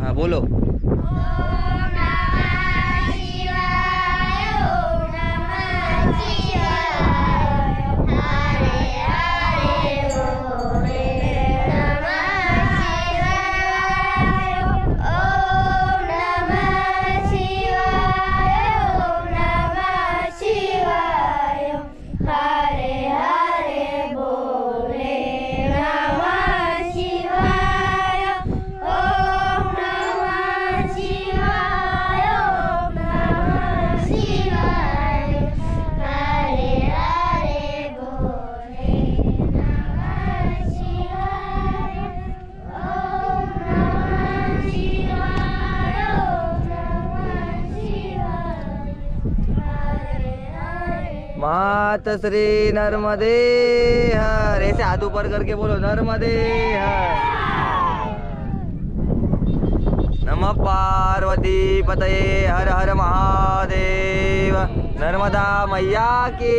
हा बोलो। मात श्री नर्मदे हर ऐसे हाथ ऊपर करके बोलो नर्मदे हर नम पार्वती पतये हर हर महादेव। नर्मदा मैया की।